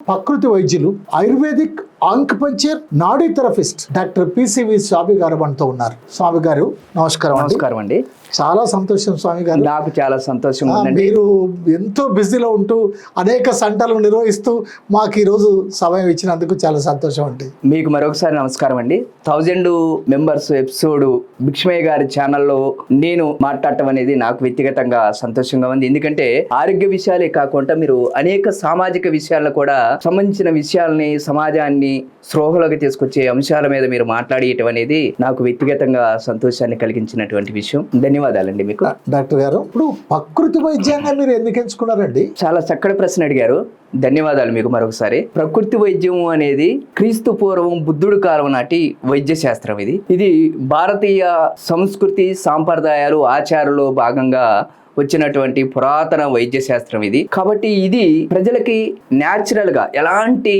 ప్రకృతి వైద్యులు ఆయుర్వేదిక్ ఆంక్పంచర్ నాడీ థెరపిస్ట్ డాక్టర్ పిసివి స్వామి గారు మనతో ఉన్నారు. స్వామి గారు నమస్కారం నమస్కారం అండి. చాలా సంతోషం స్వామి గారు. నాకు చాలా సంతోషం మీరు ఎంతో బిజీలో ఉంటూ అనేక సంటలు నిర్వహిస్తూ మాకు ఈరోజు సమయం ఇచ్చినందుకు చాలా సంతోషం అండి. మీకు మరొకసారి నమస్కారం అండి. థౌజండ్ మెంబర్స్ ఎపిసోడ్ భిక్షమయ్య గారి ఛానల్లో నేను మాట్లాడటం అనేది నాకు వ్యక్తిగతంగా సంతోషంగా ఉంది. ఎందుకంటే ఆరోగ్య విషయాలే కాకుండా మీరు అనేక సామాజిక విషయాలను కూడా సంబంధించిన విషయాల్ని సమాజాన్ని స్రోహలోకి తీసుకొచ్చే అంశాల మీద మీరు మాట్లాడేయటం అనేది నాకు వ్యక్తిగతంగా సంతోషాన్ని కలిగించినటువంటి విషయం. ధన్యవాదాలండి మీకు. డాక్టర్ గారు ఇప్పుడు ప్రకృతి వైద్యంగా మీరు ఎందుకు ఎంచుకున్నారండి చాలా చక్కటి ప్రశ్న అడిగారు. ధన్యవాదాలు మీకు మరొకసారి. ప్రకృతి వైద్యం అనేది క్రీస్తు పూర్వం బుద్ధుడు కాలం నాటి వైద్య శాస్త్రం ఇది. ఇది భారతీయ సంస్కృతి సాంప్రదాయాలు ఆచారాల్లో భాగంగా వచ్చినటువంటి పురాతన వైద్య శాస్త్రం ఇది. కాబట్టి ఇది ప్రజలకి న్యాచురల్గా ఎలాంటి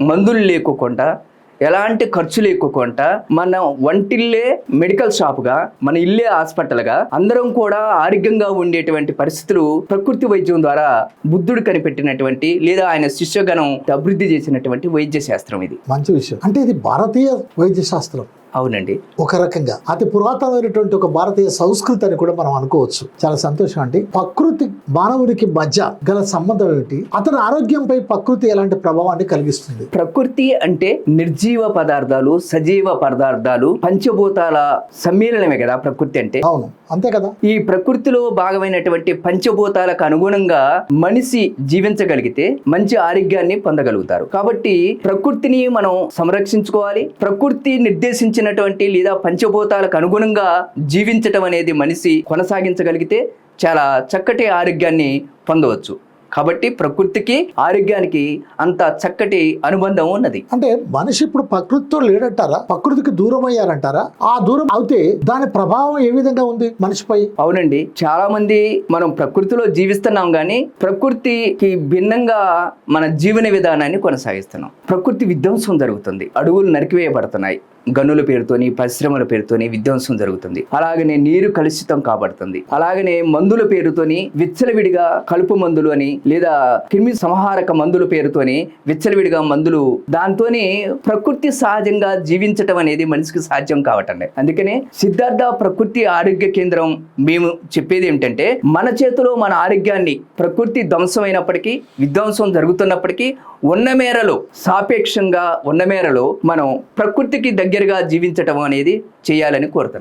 మందులు లేకోకుండా ఎలాంటి ఖర్చు లేకోకుండా మన వంటిల్లే మెడికల్ షాప్గా మన ఇల్లే హాస్పిటల్గా అందరం కూడా ఆరోగ్యంగా ఉండేటువంటి పరిస్థితులు ప్రకృతి వైద్యం ద్వారా బుద్ధుడు కనిపెట్టినటువంటి లేదా ఆయన శిష్యగణం అభివృద్ధి చేసినటువంటి వైద్య శాస్త్రం ఇది. మంచి విషయం. అంటే ఇది భారతీయ వైద్య శాస్త్రం. అవునండి. ఒక రకంగా. అతి పురాతనమైనటువంటి ఒక భారతీయ సంస్కృతి అని కూడా మనం అనుకోవచ్చు. చాలా సంతోషం అండి. ప్రకృతి మానవునికి మధ్య గల సంబంధం ఏమిటి? అతని ఆరోగ్యంపై ప్రకృతి ఎలాంటి ప్రభావాన్ని కలిగిస్తుంది? ప్రకృతి అంటే నిర్జీవ పదార్థాలు సజీవ పదార్థాలు పంచభూతాల సమ్మేళనమే కదా ప్రకృతి అంటే. అవును. అంతే కదా? ఈ ప్రకృతిలో భాగమైనటువంటి పంచభూతాలకు అనుగుణంగా మనిషి జీవించగలిగితే మంచి ఆరోగ్యాన్ని పొందగలుగుతారు. కాబట్టి ప్రకృతిని మనం సంరక్షించుకోవాలి. ప్రకృతి నిర్దేశించినటువంటి లేదా పంచభూతాలకు అనుగుణంగా జీవించటం అనేది మనిషి కొనసాగించగలిగితే చాలా చక్కటి ఆరోగ్యాన్ని పొందవచ్చు. కాబట్టి ప్రకృతికి ఆరోగ్యానికి అంత చక్కటి అనుబంధం ఉన్నది. అంటే మనిషి ఇప్పుడు ప్రకృతితో లేడంటారా? ప్రకృతికి దూరం అయ్యారంటారా ఆ దూరం అవుతే దాని ప్రభావం ఏ విధంగా ఉంది మనిషిపై? అవునండి. చాలా మంది మనం ప్రకృతిలో జీవిస్తున్నాం కానీ ప్రకృతికి భిన్నంగా మన జీవన విధానాన్ని కొనసాగిస్తున్నాం. ప్రకృతి విధ్వంసం జరుగుతుంది. అడవులు నరికివేయబడుతున్నాయి. గనుల పేరుతోని పరిశ్రమల పేరుతోని విధ్వంసం జరుగుతుంది. అలాగనే నీరు కలుషితం కాబడుతుంది. అలాగనే మందుల పేరుతోని విచ్చలవిడిగా కలుపు మందులు అని లేదా క్రిమి సంహారక మందుల పేరుతోని విచ్చలవిడిగా మందులు దాంతోనే ప్రకృతి సహజంగా జీవించటం అనేది మనిషికి సాధ్యం కావటం అందుకనే సిద్ధార్థ ప్రకృతి ఆరోగ్య కేంద్రం మేము చెప్పేది ఏమిటంటే మన చేతిలో మన ఆరోగ్యాన్ని ప్రకృతి ధ్వంసమైనప్పటికీ విధ్వంసం జరుగుతున్నప్పటికీ ఉన్న మేరలో సాపేక్షంగా ఉన్న మేరలో మనం ప్రకృతికి దగ్గర దగ్గరగా జీవించటం అనేది చేయాలని కోరుతున్నాను